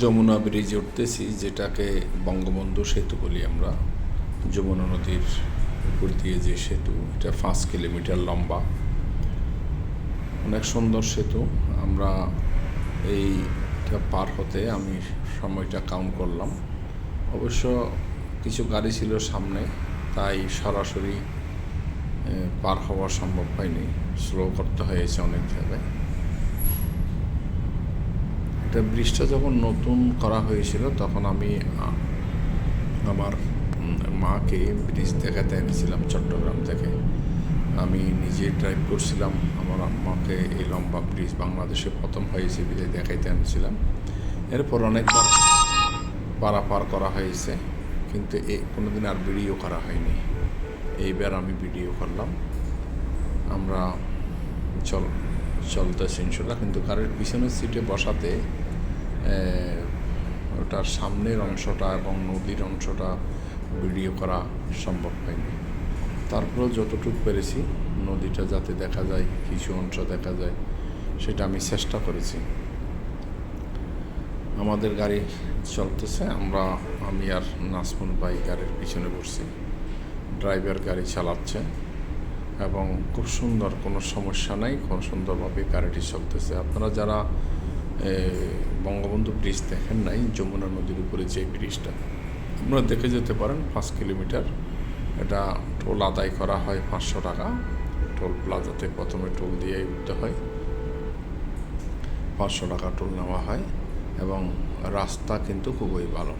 যমুনা ব্রিজে উঠতেছি, যেটাকে বঙ্গবন্ধু সেতু বলি আমরা। যমুনা নদীর উপর দিয়ে যে সেতু, এটা পাঁচ কিলোমিটার লম্বা। অনেক সুন্দর সেতু। আমরা এইটা পার হতে আমি সময়টা কাউন্ট করলাম। অবশ্য কিছু গাড়ি ছিল সামনে, তাই সরাসরি পার হওয়া সম্ভব হয়নি। স্লো করতে হয়েছে অনেক জায়গায়। এটা ব্রিজটা যখন নতুন করা হয়েছিল, তখন আমি আমার মাকে ব্রিজ দেখাতে এনেছিলাম চট্টগ্রাম থেকে। আমি নিজে ড্রাইভ করছিলাম, আমার আম্মাকে এই লম্বা ব্রিজ বাংলাদেশে প্রথম হয়েছে বিদায় দেখাইতে এনেছিলাম। এরপর অনেকবার পারাপার করা হয়েছে, কিন্তু এ, কোনোদিন আর ভিডিও করা হয়নি। এইবার আমি ভিডিও করলাম। আমরা চল, চলতেছে ইনশাল্লাহ, কিন্তু গাড়ির পিছনের সিটে বসাতে ওটার সামনের অংশটা এবং নদীর অংশটা ভিডিও করা সম্ভব হয়নি। তারপরেও যতটুকু পেরেছি, নদীটা যাতে দেখা যায়, কিছু অংশ দেখা যায়, সেটা আমি চেষ্টা করেছি। আমাদের গাড়ি চলতেছে, আমরা, আমি আর নাসমুল ভাই গাড়ির পিছনে বসছি। ড্রাইভার গাড়ি চালাচ্ছে এবং খুব সুন্দর, কোনো সমস্যা নাই, খুব সুন্দরভাবে গাড়িটি চলতেছে। আপনারা যারা বঙ্গবন্ধু ব্রিজ দেখেন নাই, যমুনা নদীর উপরে যে ব্রিজটা। আপনারা দেখে যেতে পারেন, পাঁচ কিলোমিটার। এটা টোল আদায় করা হয় পাঁচশো টাকা। টোল প্লাজাতে প্রথমে টোল দিয়েই উঠতে হয়। পাঁচশো টাকা টোল নেওয়া হয় এবং রাস্তা কিন্তু খুবই ভালো।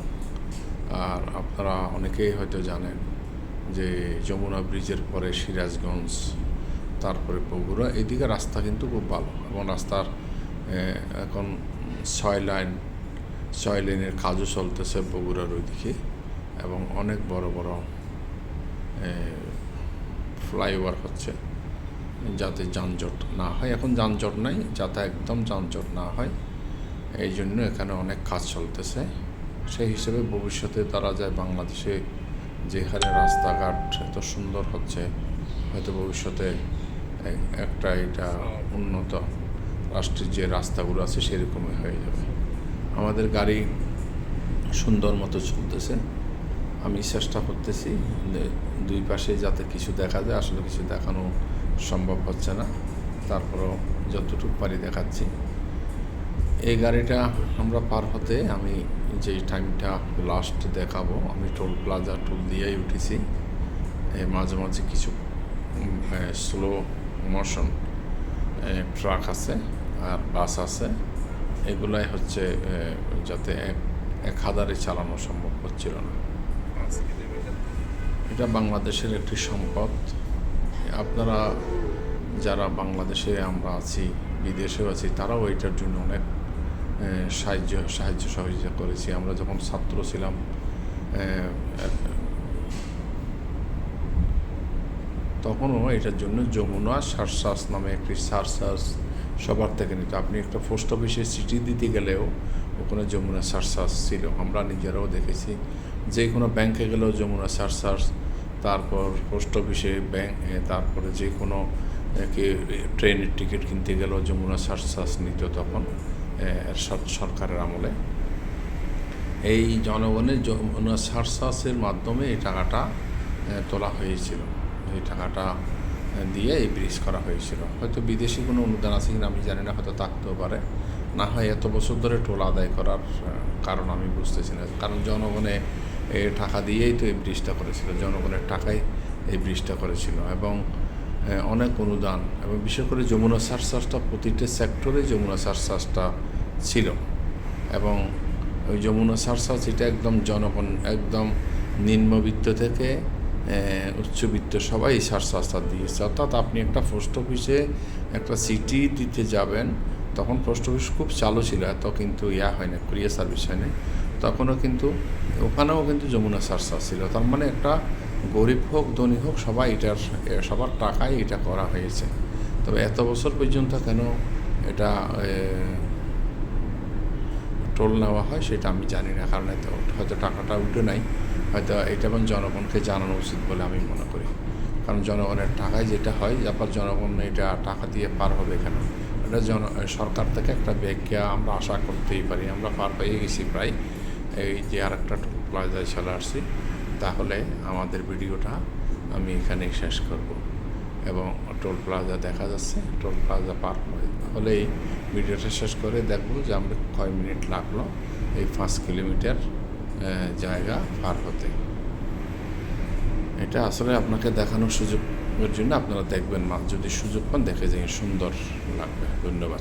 আর আপনারা অনেকেই হয়তো জানেন যে যমুনা ব্রিজের পরে সিরাজগঞ্জ, তারপরে বগুড়া, এদিকে রাস্তা কিন্তু খুব ভালো এবং রাস্তার এখন ছয় লাইন, ছয় লাইনের কাজও চলতেছে বগুড়ার ওইদিকে এবং অনেক বড় বড় ফ্লাইওভার হচ্ছে যাতে যানজট না হয়। এখন যানজট নাই, যাতে একদম যানজট না হয়, এই জন্য এখানে অনেক কাজ চলতেছে। সেই হিসেবে ভবিষ্যতে তারা যায় বাংলাদেশে যেখানে রাস্তাঘাট এত সুন্দর হচ্ছে, হয়তো ভবিষ্যতে একটা এটা উন্নত রাষ্ট্রের যে রাস্তাগুলো আছে সেরকমই হয়ে যাবে। আমাদের গাড়ি সুন্দর মতো চলতেছে। আমি চেষ্টা করতেছি দুই পাশে যাতে কিছু দেখা যায়। আসলে কিছু দেখানো সম্ভব হচ্ছে না। তারপরও যতটুকু পারি দেখাচ্ছি। এই গাড়িটা আমরা পার হতে আমি যে টাইমটা লাস্ট দেখাবো, আমি টোল প্লাজা টোল দিয়েই উঠেছি। মাঝে মাঝে কিছু স্লো মোশন ট্রাক আছে। আর বাস আছে। এগুলাই হচ্ছে যাতে এক এক হাজারে চালানো সম্ভব হচ্ছিল না। এটা বাংলাদেশের একটি সম্পদ। আপনারা যারা বাংলাদেশে আমরা আছি, বিদেশেও আছি, তারাও এটার জন্য অনেক সাহায্য সাহায্য সহযোগিতা করেছি। আমরা যখন ছাত্র ছিলাম তখনও এটার জন্য যমুনা সারসাস নামে একটি সারসাস সবার থেকে নিত। আপনি একটা পোস্ট অফিসে চিঠি দিতে গেলেও ওখানে যমুনা সারসাস ছিল। আমরা নিজেরাও দেখেছি। যে কোনো ব্যাংকে গেলেও যমুনা সারসাস তারপর পোস্ট অফিসে ব্যাংক তারপরে যে কোনো ট্রেনের টিকিট কিনতে গেলেও যমুনা সারসাস নিত তখন সরকারের আমলে। এই জনগণের যমুনা সারসাসের মাধ্যমে এই টাকাটা তোলা হয়েছিল। এই টাকাটা দিয়ে এই ব্রিজ করা হয়েছিল। হয়তো বিদেশি কোনো অনুদান আছে কিনা আমি জানি না, হয়তো থাকতেও পারে। না হয় এত বছর ধরে টোল আদায় করার কারণ আমি বুঝতেছি না। কারণ জনগণে এই টাকা দিয়েই তো এই ব্রিজটা করেছিল, জনগণের টাকায় এই ব্রিজটা করেছিল। এবং অনেক অনুদান এবং বিশেষ করে যমুনা সারসাসটা প্রতিটা সেক্টরে যমুনা সারসাসটা ছিল। এবং ওই যমুনা সারসাস এটা একদম জনগণ, একদম নিম্নবিত্ত থেকে উচ্চবিত্ত সবাই সারসাসটা দিয়েছে। অর্থাৎ আপনি একটা পোস্ট অফিসে একটা সিটি দিতে যাবেন, তখন পোস্ট অফিস খুব চালু ছিল, এত কিন্তু ইয়া হয় না কুরিয়ার সার্ভিস হয় না তখনও কিন্তু, ওখানেও কিন্তু যমুনা সারসাস ছিল। তার মানে একটা গরিব হোক, ধনী হোক, সবাই এটার সবার টাকায় এটা করা হয়েছে। তবে এত বছর পর্যন্ত কেন এটা টোল নেওয়া হয়, সেটা আমি জানি না, কারণ এত হয়তো টাকাটা উঠে নাই। হয়তো এটা এবং জনগণকে জানানো উচিত বলে আমি মনে করি। কারণ জনগণের টাকায় যেটা হয়, তারপর জনগণ এটা টাকা দিয়ে পার হবে কেন? এটা জন, সরকার থেকে একটা ব্যাখ্যা আমরা আশা করতেই পারি। আমরা পার পেয়ে গেছি প্রায়। এই যে আর একটা টোল প্লাজায় চলে আসছি, তাহলে আমাদের ভিডিওটা আমি এখানেই শেষ করব। এবং টোল প্লাজা দেখা যাচ্ছে টোল প্লাজা পার হলেই ভিডিওটা শেষ করে দেখব যে আমরা কয় মিনিট লাগল এই পাঁচ কিলোমিটার জায়গা পার হতে। এটা আসলে আপনাকে দেখানোর সুযোগের জন্য আপনারা দেখবেন, মা যদি সুযোগ পান দেখে যে সুন্দর লাগবে। ধন্যবাদ।